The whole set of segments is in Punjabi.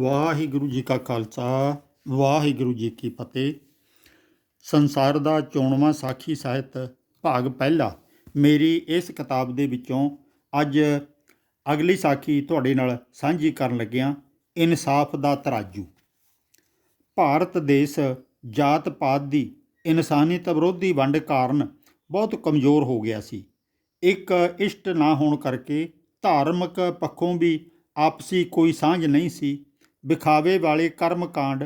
ਵਾਹਿਗੁਰੂ ਜੀ ਕਾ ਖਾਲਸਾ, ਵਾਹਿਗੁਰੂ ਜੀ ਕੀ ਫਤਿਹ। ਸੰਸਾਰ ਦਾ ਚੋਣਵਾਂ ਸਾਖੀ ਸਾਹਿਤ, ਭਾਗ ਪਹਿਲਾ। ਮੇਰੀ ਇਸ ਕਿਤਾਬ ਦੇ ਵਿੱਚੋਂ ਅੱਜ ਅਗਲੀ ਸਾਖੀ ਤੁਹਾਡੇ ਨਾਲ ਸਾਂਝੀ ਕਰਨ ਲੱਗਿਆਂ, ਇਨਸਾਫ ਦਾ ਤਰਾਜੂ। ਭਾਰਤ ਦੇਸ਼ ਜਾਤ ਪਾਤ ਦੀ ਇਨਸਾਨੀਅਤ ਵਿਰੋਧੀ ਵੰਡ ਕਾਰਨ ਬਹੁਤ ਕਮਜ਼ੋਰ ਹੋ ਗਿਆ ਸੀ। ਇੱਕ ਇਸ਼ਟ ਨਾ ਹੋਣ ਕਰਕੇ ਧਾਰਮਿਕ ਪੱਖੋਂ ਵੀ ਆਪਸੀ ਕੋਈ ਸਾਂਝ ਨਹੀਂ ਸੀ। ਵਿਖਾਵੇ ਵਾਲੇ ਕਰਮ ਕਾਂਡ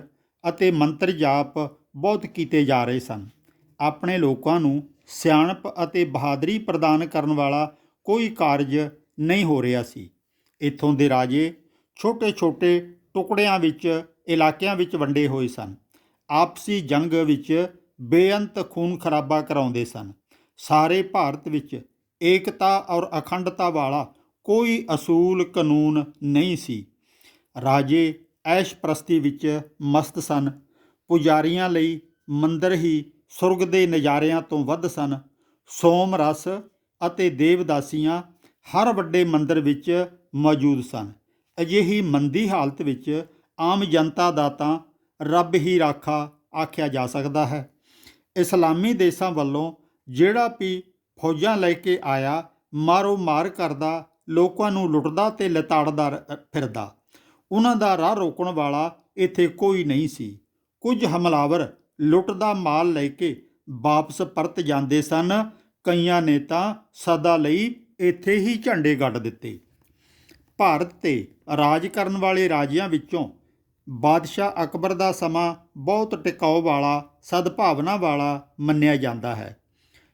ਅਤੇ ਮੰਤਰ ਜਾਪ ਬਹੁਤ ਕੀਤੇ ਜਾ ਰਹੇ ਸਨ। ਆਪਣੇ ਲੋਕਾਂ ਨੂੰ ਸਿਆਣਪ ਅਤੇ ਬਹਾਦਰੀ ਪ੍ਰਦਾਨ ਕਰਨ ਵਾਲਾ ਕੋਈ ਕਾਰਜ ਨਹੀਂ ਹੋ ਰਿਹਾ ਸੀ। ਇੱਥੋਂ ਦੇ ਰਾਜੇ ਛੋਟੇ-ਛੋਟੇ ਟੁਕੜਿਆਂ ਵਿੱਚ, ਇਲਾਕਿਆਂ ਵਿੱਚ ਵੰਡੇ ਹੋਏ ਸਨ। ਆਪਸੀ ਜੰਗ ਵਿੱਚ ਬੇਅੰਤ ਖੂਨ ਖਰਾਬਾ ਕਰਾਉਂਦੇ ਸਨ। ਸਾਰੇ ਭਾਰਤ ਵਿੱਚ ਏਕਤਾ ਔਰ ਅਖੰਡਤਾ ਵਾਲਾ ਕੋਈ ਅਸੂਲ ਕਾਨੂੰਨ ਨਹੀਂ ਸੀ। ਰਾਜੇ ਐਸ਼ ਪ੍ਰਸਤੀ ਵਿੱਚ ਮਸਤ ਸਨ। ਪੁਜਾਰੀਆਂ ਲਈ ਮੰਦਰ ਹੀ ਸੁਰਗ ਦੇ ਨਜ਼ਾਰਿਆਂ ਤੋਂ ਵੱਧ ਸਨ। ਸੋਮ ਰਸ ਅਤੇ ਦੇਵਦਾਸੀਆਂ ਹਰ ਵੱਡੇ ਮੰਦਰ ਵਿੱਚ ਮੌਜੂਦ ਸਨ। ਅਜਿਹੀ ਮੰਦੀ ਹਾਲਤ ਵਿੱਚ ਆਮ ਜਨਤਾ ਦਾ ਤਾਂ ਰੱਬ ਹੀ ਰਾਖਾ ਆਖਿਆ ਜਾ ਸਕਦਾ ਹੈ। ਇਸਲਾਮੀ ਦੇਸ਼ਾਂ ਵੱਲੋਂ ਜਿਹੜਾ ਵੀ ਫੌਜਾਂ ਲੈ ਕੇ ਆਇਆ ਮਾਰੋ ਮਾਰ ਕਰਦਾ, ਲੋਕਾਂ ਨੂੰ ਲੁੱਟਦਾ ਤੇ ਲਤਾੜਦਾ ਰ- ਫਿਰਦਾ। ਉਹਨਾਂ ਦਾ ਰਾਹ ਰੋਕਣ ਵਾਲਾ ਇੱਥੇ ਕੋਈ ਨਹੀਂ ਸੀ। ਕੁਝ ਹਮਲਾਵਰ ਲੁੱਟ ਦਾ ਮਾਲ ਲੈ ਕੇ ਵਾਪਸ ਪਰਤ ਜਾਂਦੇ ਸਨ। ਕਈਆਂ ਨੇ ਤਾਂ ਸਦਾ ਲਈ ਇੱਥੇ ਹੀ ਝੰਡੇ ਗੱਡ ਦਿੱਤੇ। ਭਾਰਤ ਤੇ ਰਾਜ ਕਰਨ ਵਾਲੇ ਰਾਜਿਆਂ ਵਿੱਚੋਂ ਬਾਦਸ਼ਾਹ ਅਕਬਰ ਦਾ ਸਮਾਂ ਬਹੁਤ ਟਿਕਾਉ ਵਾਲਾ, ਸਦਭਾਵਨਾ ਵਾਲਾ ਮੰਨਿਆ ਜਾਂਦਾ ਹੈ।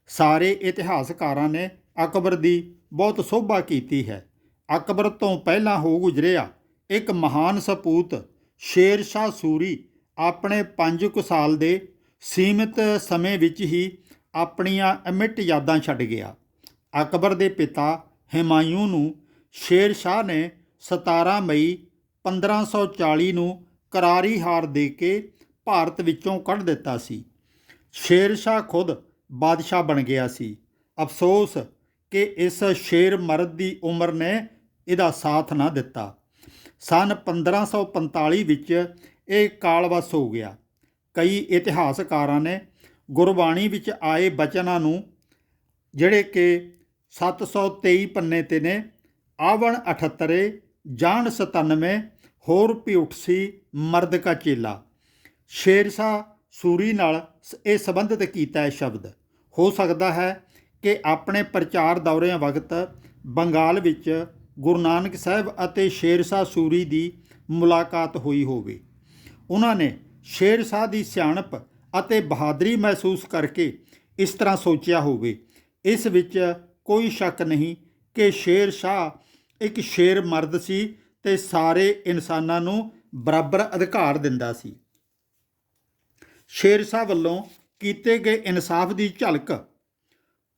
ਸਾਰੇ ਇਤਿਹਾਸਕਾਰਾਂ ਨੇ ਅਕਬਰ ਦੀ ਬਹੁਤ ਸੋਭਾ ਕੀਤੀ ਹੈ। ਅਕਬਰ ਤੋਂ ਪਹਿਲਾਂ ਹੋ ਗੁਜ਼ਰਿਆ ਇੱਕ ਮਹਾਨ ਸਪੂਤ ਸ਼ੇਰ ਸ਼ਾਹ ਸੂਰੀ ਆਪਣੇ 5 ਕੁ ਸਾਲ ਦੇ ਸੀਮਿਤ ਸਮੇਂ ਵਿੱਚ ਹੀ ਆਪਣੀਆਂ ਅਮਿੱਟ ਯਾਦਾਂ ਛੱਡ ਗਿਆ। ਅਕਬਰ ਦੇ ਪਿਤਾ ਹਿਮਾਯੂ ਨੂੰ ਸ਼ੇਰ ਸ਼ਾਹ ਨੇ 17 ਮਈ 1540 ਨੂੰ ਕਰਾਰੀ ਹਾਰ ਦੇ ਕੇ ਭਾਰਤ ਵਿੱਚੋਂ ਕੱਢ ਦਿੱਤਾ ਸੀ। ਸ਼ੇਰ ਸ਼ਾਹ ਖੁਦ ਬਾਦਸ਼ਾਹ ਬਣ ਗਿਆ ਸੀ। ਅਫਸੋਸ ਕਿ ਇਸ ਸ਼ੇਰ ਮਰਦ ਦੀ ਉਮਰ ਨੇ ਇਹਦਾ ਸਾਥ ਨਾ ਦਿੱਤਾ। ਸਨ 1545 ਵਿੱਚ ਇਹ ਕਾਲਵਸ ਹੋ ਗਿਆ। ਕਈ ਇਤਿਹਾਸਕਾਰਾਂ ਨੇ ਗੁਰਬਾਣੀ ਵਿੱਚ ਆਏ ਬਚਨਾਂ ਨੂੰ, ਜਿਹੜੇ ਕਿ 723 ਪੰਨੇ ਤੇ ਨੇ, ਆਵਣ 78 ਜਾਣ 97 ਹੋਰ ਪਿਉਠ ਸੀ ਮਰਦ ਕਾ ਚੇਲਾ। ਸ਼ੇਰਸ਼ਾਹ ਸੂਰੀ ਨਾਲ ਸ- ਇਹ ਸੰਬੰਧਿਤ ਕੀਤਾ ਹੈ ਸ਼ਬਦ। ਹੋ ਸਕਦਾ ਹੈ ਕਿ ਆਪਣੇ ਪ੍ਰਚਾਰ ਦੌਰਿਆਂ ਵਕਤ ਬੰਗਾਲ ਵਿੱਚ ਗੁਰੂ ਨਾਨਕ ਸਾਹਿਬ ਅਤੇ ਸ਼ੇਰ ਸ਼ਾਹ ਸੂਰੀ ਦੀ ਮੁਲਾਕਾਤ ਹੋਈ ਹੋਵੇ। ਉਹਨਾਂ ਨੇ ਸ਼ੇਰ ਸ਼ਾਹ ਦੀ ਸਿਆਣਪ ਅਤੇ ਬਹਾਦਰੀ ਮਹਿਸੂਸ ਕਰਕੇ ਇਸ ਤਰ੍ਹਾਂ ਸੋਚਿਆ ਹੋਵੇ। ਇਸ ਵਿੱਚ ਕੋਈ ਸ਼ੱਕ ਨਹੀਂ ਕਿ ਸ਼ੇਰ ਸ਼ਾਹ ਇੱਕ ਸ਼ੇਰ ਮਰਦ ਸੀ ਤੇ ਸਾਰੇ ਇਨਸਾਨਾਂ ਨੂੰ ਬਰਾਬਰ ਅਧਿਕਾਰ ਦਿੰਦਾ ਸੀ। ਸ਼ੇਰ ਸ਼ਾਹ ਵੱਲੋਂ ਕੀਤੇ ਗਏ ਇਨਸਾਫ ਦੀ ਝਲਕ,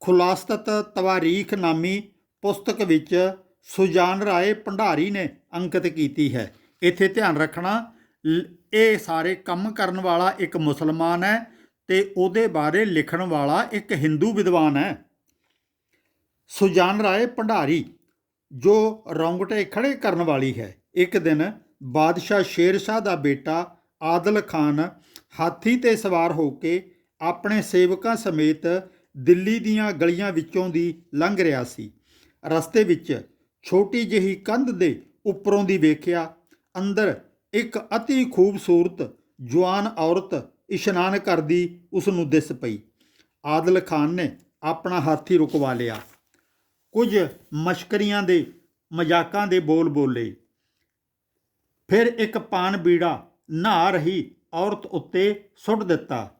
ਖੁਲਾਸਤਤ ਤਵਾਰੀਖ ਨਾਮੀ ਪੁਸਤਕ ਵਿੱਚ ਸੁਜਾਨ ਰਾਏ ਭੰਡਾਰੀ ਨੇ ਅੰਕਿਤ ਕੀਤੀ ਹੈ। ਇੱਥੇ ਧਿਆਨ ਰੱਖਣਾ, ਲ- ਇਹ ਸਾਰੇ ਕੰਮ ਕਰਨ ਵਾਲਾ ਇੱਕ ਮੁਸਲਮਾਨ ਹੈ ਤੇ ਉਹਦੇ ਬਾਰੇ ਲਿਖਣ ਵਾਲਾ ਇੱਕ ਹਿੰਦੂ ਵਿਦਵਾਨ ਹੈ। ਸੁਜਾਨ ਰਾਏ ਭੰਡਾਰੀ, ਜੋ ਰੌਂਗਟੇ ਖੜੇ ਕਰਨ ਵਾਲੀ ਹੈ। ਇੱਕ ਦਿਨ ਬਾਦਸ਼ਾਹ ਸ਼ੇਰ ਸ਼ਾਹ ਦਾ ਬੇਟਾ ਆਦਲ ਖਾਨ ਹਾਥੀ ਤੇ ਸਵਾਰ ਹੋ ਕੇ ਆਪਣੇ ਸੇਵਕਾਂ ਸਮੇਤ ਦਿੱਲੀ ਦੀਆਂ ਗਲੀਆਂ ਵਿੱਚੋਂ ਦੀ ਲੰਘ ਰਿਹਾ ਸੀ। ਰਸਤੇ ਵਿੱਚ ਛੋਟੀ ਜਿਹੀ ਕੰਧ ਦੇ ਉੱਪਰੋਂ ਦੀ ਵੇਖਿਆ, ਅੰਦਰ ਇੱਕ ਅਤੀ ਖੂਬਸੂਰਤ ਜਵਾਨ ਔਰਤ ਇਸ਼ਨਾਨ ਕਰਦੀ ਉਸ ਨੂੰ ਦਿਸ ਪਈ। ਆਦਲ ਖਾਨ ਨੇ ਆਪਣਾ ਹਾਥੀ ਰੁਕਵਾ ਲਿਆ। ਕੁਝ ਮਸ਼ਕਰੀਆਂ ਦੇ ਮਜ਼ਾਕਾਂ ਦੇ ਬੋਲ ਬੋਲੇ। ਫਿਰ ਇੱਕ ਪਾਨ ਬੀੜਾ ਨਹਾ ਰਹੀ ਔਰਤ ਉੱਤੇ ਸੁੱਟ ਦਿੱਤਾ।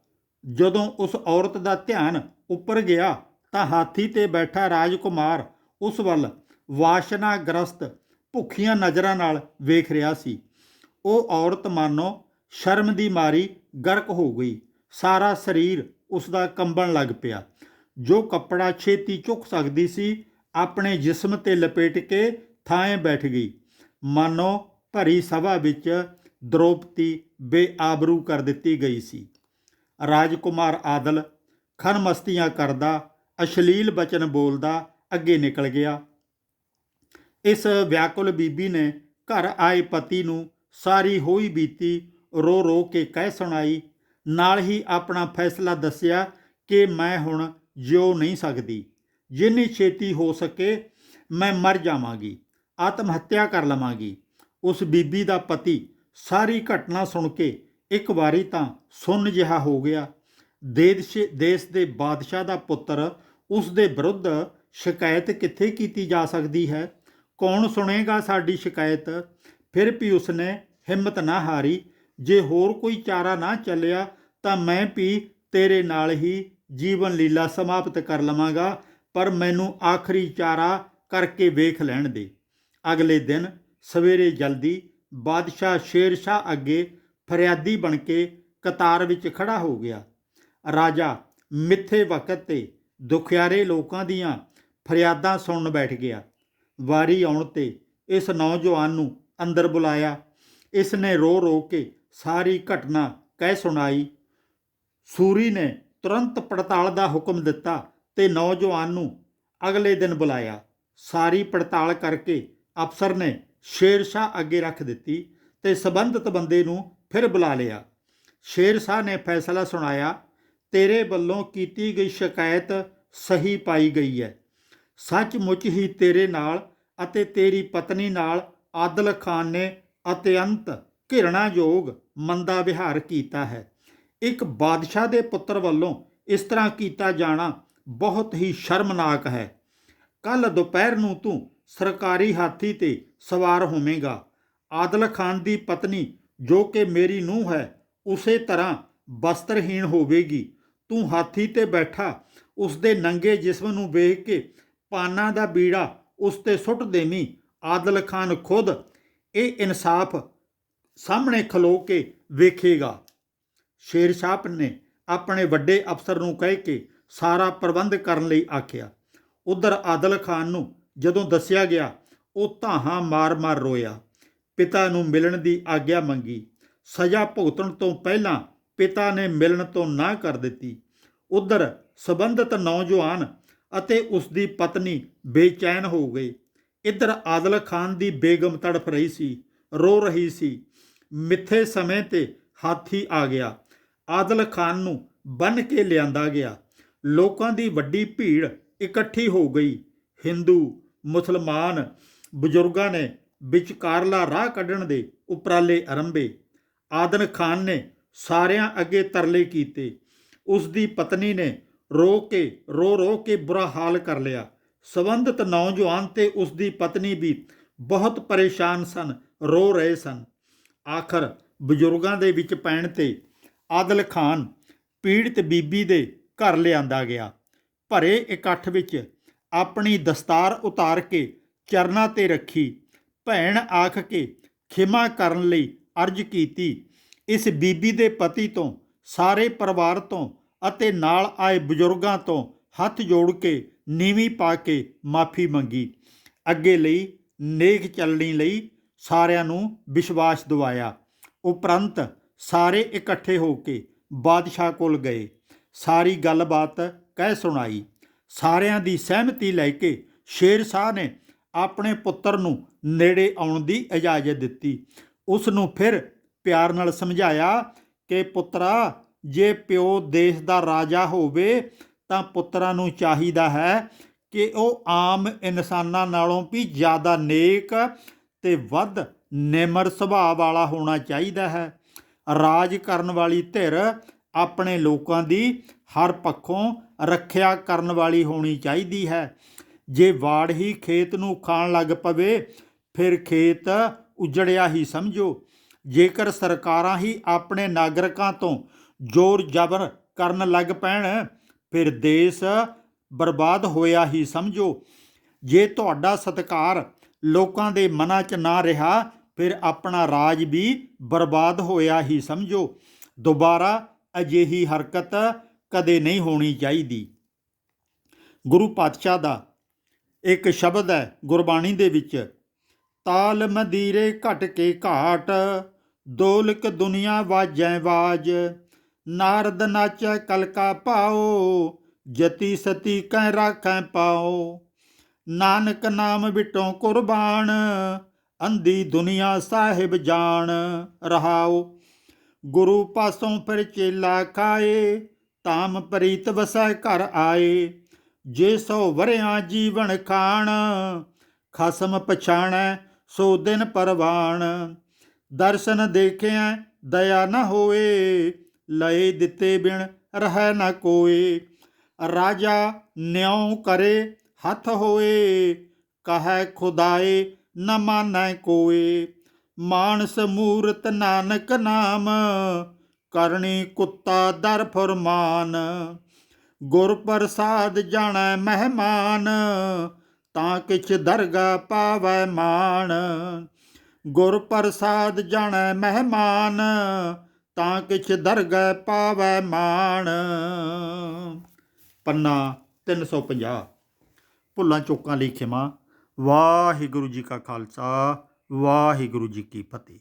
ਜਦੋਂ ਉਸ ਔਰਤ ਦਾ ਧਿਆਨ ਉੱਪਰ ਗਿਆ ਤਾਂ ਹਾਥੀ ਤੇ ਬੈਠਾ ਰਾਜਕੁਮਾਰ ਉਸ ਵੱਲ ਵਾਸ਼ਨਾਗ੍ਰਸਤ ਭੁੱਖੀਆਂ ਨਜ਼ਰਾਂ ਨਾਲ ਵੇਖ ਰਿਹਾ ਸੀ। ਉਹ ਔਰਤ ਮਾਨੋ ਸ਼ਰਮ ਦੀ ਮਾਰੀ ਗਰਕ ਹੋ ਗਈ। ਸਾਰਾ ਸਰੀਰ ਉਸ ਦਾ ਕੰਬਣ ਲੱਗ ਪਿਆ। ਜੋ ਕੱਪੜਾ ਛੇਤੀ ਚੁੱਕ ਸਕਦੀ ਸੀ, ਆਪਣੇ ਜਿਸਮ ਤੇ ਲਪੇਟ ਕੇ ਥਾਂ ਬੈਠ ਗਈ। ਮਾਨੋ ਭਰੀ ਸਭਾ ਵਿੱਚ ਦ੍ਰੋਪਦੀ ਬੇਆਬਰੂ ਕਰ ਦਿੱਤੀ ਗਈ ਸੀ। ਰਾਜਕੁਮਾਰ ਆਦਲ ਖਨਮਸਤੀਆਂ ਕਰਦਾ, ਅਸ਼ਲੀਲ ਬਚਨ ਬੋਲਦਾ ਅੱਗੇ ਨਿਕਲ ਗਿਆ। ਇਸ ਵਿਆਕੁਲ ਬੀਬੀ ਨੇ ਘਰ ਆਏ ਪਤੀ ਨੂੰ ਸਾਰੀ ਹੋਈ ਬੀਤੀ ਰੋ ਰੋ ਕੇ ਕਹਿ ਸੁਣਾਈ। ਨਾਲ ਹੀ ਆਪਣਾ ਫੈਸਲਾ ਦੱਸਿਆ ਕਿ ਮੈਂ ਹੁਣ ਜਿਉ ਨਹੀਂ ਸਕਦੀ। ਜਿੰਨੀ ਛੇਤੀ ਹੋ ਸਕੇ ਮੈਂ ਮਰ ਜਾਵਾਂਗੀ, ਆਤਮ ਹੱਤਿਆ ਕਰ ਲਵਾਂਗੀ। ਉਸ ਬੀਬੀ ਦਾ ਪਤੀ ਸਾਰੀ ਘਟਨਾ ਸੁਣ ਕੇ ਇੱਕ ਵਾਰੀ ਤਾਂ ਸੁੰਨ ਜਿਹਾ ਹੋ ਗਿਆ। ਦੇਸ਼ ਦੇਸ਼ ਦੇ ਬਾਦਸ਼ਾਹ ਦਾ ਪੁੱਤਰ ਉਸ ਦੇ ਵਿਰੁੱਧ ਸ਼ਿਕਾਇਤ ਕਿੱਥੇ ਕੀਤੀ ਜਾ ਸਕਦੀ ਹੈ? ਕੌਣ ਸੁਣੇਗਾ ਸਾਡੀ ਸ਼ਿਕਾਇਤ? ਫਿਰ ਵੀ ਉਸਨੇ ਹਿੰਮਤ ਨਾ ਹਾਰੀ। ਜੇ ਹੋਰ ਕੋਈ ਚਾਰਾ ਨਾ ਚੱਲਿਆ, ਤਾਂ ਮੈਂ ਵੀ ਤੇਰੇ ਨਾਲ ਹੀ ਜੀਵਨ ਲੀਲਾ ਸਮਾਪਤ ਕਰ ਲਵਾਂਗਾ, ਪਰ ਮੈਨੂੰ ਆਖਰੀ ਚਾਰਾ ਕਰਕੇ ਵੇਖ ਲੈਣ ਦੇ। ਅਗਲੇ ਦਿਨ ਸਵੇਰੇ ਜਲਦੀ ਬਾਦਸ਼ਾਹ ਸ਼ੇਰ ਸ਼ਾਹ ਅੱਗੇ ਫਰਿਆਦੀ ਬਣ ਕੇ ਕਤਾਰ ਵਿੱਚ ਖੜਾ ਹੋ ਗਿਆ। ਰਾਜਾ ਮਿੱਥੇ ਵਕਤ ਤੇ ਦੁਖਿਆਰੇ ਲੋਕਾਂ ਦੀਆਂ ਫਰਿਆਦਾਂ ਸੁਣਨ ਬੈਠ ਗਿਆ। ਵਾਰੀ ਆਉਣ ਤੇ ਇਸ ਨੌਜਵਾਨ ਨੂੰ ਅੰਦਰ ਬੁਲਾਇਆ। ਇਸ ਨੇ ਰੋ ਰੋ ਕੇ ਸਾਰੀ ਘਟਨਾ ਕਹਿ ਸੁਣਾਈ। ਸੂਰੀ ਨੇ ਤੁਰੰਤ ਪੜਤਾਲ ਦਾ ਹੁਕਮ ਦਿੱਤਾ ਤੇ ਨੌਜਵਾਨ ਨੂੰ ਅਗਲੇ ਦਿਨ ਬੁਲਾਇਆ। ਸਾਰੀ ਪੜਤਾਲ ਕਰਕੇ ਅਫਸਰ ਨੇ ਸ਼ੇਰ ਸ਼ਾਹ ਅੱਗੇ ਰੱਖ ਦਿੱਤੀ ਤੇ ਸਬੰਧਤ ਬੰਦੇ ਨੂੰ ਫਿਰ ਬੁਲਾ ਲਿਆ। ਸ਼ੇਰ ਸ਼ਾਹ ਨੇ ਫੈਸਲਾ ਸੁਣਾਇਆ, ਤੇਰੇ ਵੱਲੋਂ ਕੀਤੀ ਗਈ ਸ਼ਿਕਾਇਤ ਸਹੀ ਪਾਈ ਗਈ ਹੈ। ਸੱਚਮੁੱਚ ਹੀ ਤੇਰੇ ਨਾਲ ਅਤੇ ਤੇਰੀ ਪਤਨੀ ਨਾਲ ਆਦਲ ਖਾਨ ਨੇ ਅਤਿਅੰਤ ਘਿਰਣਾਯੋਗ ਮੰਦਾ ਵਿਹਾਰ ਕੀਤਾ ਹੈ। ਇੱਕ ਬਾਦਸ਼ਾਹ ਦੇ ਪੁੱਤਰ ਵੱਲੋਂ ਇਸ ਤਰ੍ਹਾਂ ਕੀਤਾ ਜਾਣਾ ਬਹੁਤ ਹੀ ਸ਼ਰਮਨਾਕ ਹੈ। ਕੱਲ ਦੁਪਹਿਰ ਨੂੰ ਤੂੰ ਸਰਕਾਰੀ ਹਾਥੀ ਤੇ ਸਵਾਰ ਹੋਵੇਂਗਾ। ਆਦਲ ਖਾਨ ਦੀ ਪਤਨੀ ਜੋ ਕਿ ਮੇਰੀ ਨੂੰਹ ਹੈ, ਉਸੇ ਤਰ੍ਹਾਂ ਬਸਤਰਹੀਣ ਹੋਵੇਗੀ। ਤੂੰ ਹਾਥੀ ਤੇ ਬੈਠਾ ਉਸ ਦੇ ਨੰਗੇ ਜਿਸਮ ਨੂੰ ਵੇਖ ਕੇ ਪਾਨਾ ਦਾ ਬੀੜਾ ਉਸ ਤੇ ਸੁੱਟ ਦੇਵੀਂ, ਆਦਲ ਖਾਨ ਖੁਦ ਇਹ ਇਨਸਾਫ ਸਾਹਮਣੇ ਖਲੋ ਕੇ ਵੇਖੇਗਾ। ਸ਼ੇਰ ਸ਼ਾਹ ਨੇ ਆਪਣੇ ਵੱਡੇ ਅਫਸਰ ਨੂੰ ਕਹਿ ਕੇ ਸਾਰਾ ਪ੍ਰਬੰਧ ਕਰਨ ਲਈ ਆਖਿਆ। ਉਧਰ ਆਦਲ ਖਾਨ ਨੂੰ ਜਦੋਂ ਦੱਸਿਆ ਗਿਆ, ਉਹ ਧਾਹਾਂ ਮਾਰ-ਮਾਰ ਰੋਇਆ। ਪਿਤਾ ਨੂੰ ਮਿਲਣ ਦੀ ਆਗਿਆ ਮੰਗੀ। ਸਜ਼ਾ ਭੁਗਤਣ ਤੋਂ ਪਹਿਲਾਂ ਪਿਤਾ ਨੇ ਮਿਲਣ ਤੋਂ ਨਾ ਕਰ ਦਿੱਤੀ। ਉਧਰ ਸਬੰਧਤ ਨੌਜਵਾਨ ਅਤੇ ਉਸ ਦੀ ਪਤਨੀ ਬੇਚੈਨ ਹੋ ਗਈ। ਇੱਧਰ ਆਦਲ ਖਾਨ ਦੀ ਬੇਗਮ ਤੜਫ ਰਹੀ ਸੀ, ਰੋ ਰਹੀ ਸੀ। ਮਿੱਥੇ ਸਮੇਂ ਤੇ ਹਾਥੀ ਆ ਗਿਆ। ਆਦਲ ਖਾਨ ਨੂੰ ਬੰਨ ਕੇ ਲਿਆਂਦਾ ਗਿਆ। ਲੋਕਾਂ ਦੀ ਵੱਡੀ ਭੀੜ ਇਕੱਠੀ ਹੋ ਗਈ। ਹਿੰਦੂ, ਮੁਸਲਮਾਨ ਬਜ਼ੁਰਗਾਂ ਨੇ ਵਿਚਕਾਰਲਾ ਰਾਹ ਕੱਢਣ ਦੇ ਉਪਰਾਲੇ ਆਰੰਭੇ। ਆਦਨ ਖਾਨ ਨੇ ਸਾਰਿਆਂ ਅੱਗੇ ਤਰਲੇ ਕੀਤੇ। ਉਸ ਦੀ ਪਤਨੀ ਨੇ ਰੋ ਕੇ, ਰੋ ਰੋ ਕੇ ਬੁਰਾ ਹਾਲ ਕਰ ਲਿਆ। ਸਬੰਧਤ ਨੌਜਵਾਨ ਤੇ ਉਸ ਦੀ ਪਤਨੀ ਵੀ ਬਹੁਤ ਪਰੇਸ਼ਾਨ ਸਨ, ਰੋ ਰਹੇ ਸਨ। ਆਖਰ ਬਜ਼ੁਰਗਾਂ ਦੇ ਵਿੱਚ ਪੈਣ ਤੇ ਆਦਲ ਖਾਨ ਪੀੜਤ ਬੀਬੀ ਦੇ ਘਰ ਲਿਆਂਦਾ ਗਿਆ। ਭਰੇ ਇਕੱਠ ਵਿੱਚ ਆਪਣੀ ਦਸਤਾਰ ਉਤਾਰ ਕੇ ਚਰਨਾਂ ਤੇ ਰੱਖੀ। ਭੈਣ ਆਖ ਕੇ ਖਿਮਾ ਕਰਨ ਲਈ ਅਰਜ਼ ਕੀਤੀ। ਇਸ ਬੀਬੀ ਦੇ ਪਤੀ ਤੋਂ, ਸਾਰੇ ਪਰਿਵਾਰ ਤੋਂ ਅਤੇ ਨਾਲ ਆਏ ਬਜ਼ੁਰਗਾਂ ਤੋਂ ਹੱਥ ਜੋੜ ਕੇ ਨੀਵੀਂ ਪਾ ਕੇ ਮਾਫੀ ਮੰਗੀ। ਅੱਗੇ ਲਈ ਨੇਕ ਚੱਲਣੀ ਲਈ ਸਾਰਿਆਂ ਨੂੰ ਵਿਸ਼ਵਾਸ ਦਿਵਾਇਆ। ਉਪਰੰਤ ਸਾਰੇ ਇਕੱਠੇ ਹੋ ਕੇ ਬਾਦਸ਼ਾਹ ਕੋਲ ਗਏ। ਸਾਰੀ ਗੱਲਬਾਤ ਕਹਿ ਸੁਣਾਈ। ਸਾਰਿਆਂ ਦੀ ਸਹਿਮਤੀ ਲੈ ਕੇ ਸ਼ੇਰ ਸ਼ਾਹ ਨੇ ਆਪਣੇ ਪੁੱਤਰ ਨੂੰ ਨੇੜੇ ਆਉਣ ਦੀ ਇਜਾਜ਼ਤ ਦਿੱਤੀ। ਉਸ ਨੂੰ ਫਿਰ ਪਿਆਰ ਨਾਲ ਸਮਝਾਇਆ ਕਿ ਪੁੱਤਰਾ ਜੇ ਪਿਓ ਦੇਸ਼ ਦਾ ਰਾਜਾ ਹੋਵੇ ਤਾਂ ਪੁੱਤਰਾਂ ਨੂੰ ਚਾਹੀਦਾ ਹੈ ਕਿ ਉਹ ਆਮ ਇਨਸਾਨਾਂ ਨਾਲੋਂ ਵੀ ਜ਼ਿਆਦਾ ਨੇਕ ਤੇ ਵੱਧ ਨਿਮਰ ਸੁਭਾਅ ਵਾਲਾ ਹੋਣਾ ਚਾਹੀਦਾ ਹੈ। ਰਾਜ ਕਰਨ ਵਾਲੀ ਧਿਰ ਆਪਣੇ ਲੋਕਾਂ ਦੀ ਹਰ ਪੱਖੋਂ ਰੱਖਿਆ ਕਰਨ ਵਾਲੀ ਹੋਣੀ ਚਾਹੀਦੀ ਹੈ। ਜੇ ਵਾੜ ਹੀ ਖੇਤ ਨੂੰ ਖਾਣ ਲੱਗ ਪਵੇ, ਫਿਰ ਖੇਤ ਉਜੜਿਆ ਹੀ ਸਮਝੋ। ਜੇਕਰ ਸਰਕਾਰਾਂ ਹੀ ਆਪਣੇ ਨਾਗਰਿਕਾਂ ਤੋਂ ਜ਼ੋਰ ਜ਼ਬਰ ਕਰਨ ਲੱਗ ਪੈਣ। ਫਿਰ ਦੇਸ਼ ਬਰਬਾਦ ਹੋਇਆ ਹੀ ਸਮਝੋ। ਜੇ ਤੁਹਾਡਾ ਸਤਕਾਰ ਲੋਕਾਂ ਦੇ ਮਨਾਂ 'ਚ ਨਾ ਰਿਹਾ, ਫਿਰ ਆਪਣਾ ਰਾਜ ਵੀ ਬਰਬਾਦ ਹੋਇਆ ਹੀ ਸਮਝੋ। ਦੁਬਾਰਾ ਅਜਿਹੀ ਹਰਕਤ ਕਦੇ ਨਹੀਂ ਹੋਣੀ ਚਾਹੀਦੀ। ਗੁਰੂ ਪਾਤਸ਼ਾਹ ਦਾ ਇੱਕ ਸ਼ਬਦ ਹੈ ਗੁਰਬਾਣੀ ਦੇ ਵਿੱਚ, ਤਾਲ ਮਦੀਰੇ ਘਟ ਕੇ ਘਾਟ, ਦੋਲਕ ਦੁਨੀਆ ਵਾਜੈ ਵਾਜ ਨਾਰਦ ਨਾਚੈ ਕਲਕਾ ਪਾਓ, ਜਤੀ ਸਤੀ ਕੈ ਰਾਖੈ ਪਾਓ। ਨਾਨਕ ਨਾਮ ਵਿਟੋਂ ਕੁਰਬਾਨ, ਅੰਧੀ ਦੁਨੀਆ ਸਾਹਿਬ ਜਾਣ, ਰਹਾਓ। ਗੁਰੂ ਪਾਸੋਂ ਫਿਰ ਚੇਲਾ ਖਾਏ ਤਾਮ ਪ੍ਰੀਤ ਵਸੈ ਘਰ ਆਏ। ਜੇ ਸੋ ਵਰਿਆਂ ਜੀਵਨ ਖਾਣ, ਖਸਮ ਪਛਾਣੈ ਸੋ ਦਿਨ ਪਰਵਾਣ। ਦਰਸ਼ਨ ਦੇਖਿਆ ਦਇਆ ਨ ਹੋਏ ਲਏ ਦਿੱਤੇ ਬਿਨ ਰਹਿ ਨਾ ਕੋਏ। ਰਾਜਾ ਨਿਉ ਕਰੇ ਹੱਥ ਹੋਏ, ਕਹੈ ਖੁਦਾਏ ਨ ਮਾਨੈ ਕੋਏ। ਮਾਨਸ ਮੂਰਤ ਨਾਨਕ ਨਾਮ, ਕਰਨੀ ਕੁੱਤਾ ਦਰ ਫਰਮਾਨ। ਗੁਰ ਪ੍ਰਸਾਦ ਜਾਣੈ ਮਹਿਮਾਨ, ਤਾਂ ਕਿਛ ਦਰਗਾ ਪਾਵੈ ਮਾਨ। ਗੁਰ ਪ੍ਰਸਾਦ ਜਾਣੈ ਮਹਿਮਾਨ ਤਾਂ ਕਿਛ ਦਰਗਾ ਪਾਵੈ ਮਾਣ। ਪੰਨਾ 350 ਭੁੱਲਾਂ ਚੁੱਕਾਂ ਲਈ ਖਿਮਾ। ਵਾਹਿਗੁਰੂ ਜੀ ਕਾ ਖਾਲਸਾ, ਵਾਹਿਗੁਰੂ ਜੀ ਕੀ ਫਤਿਹ।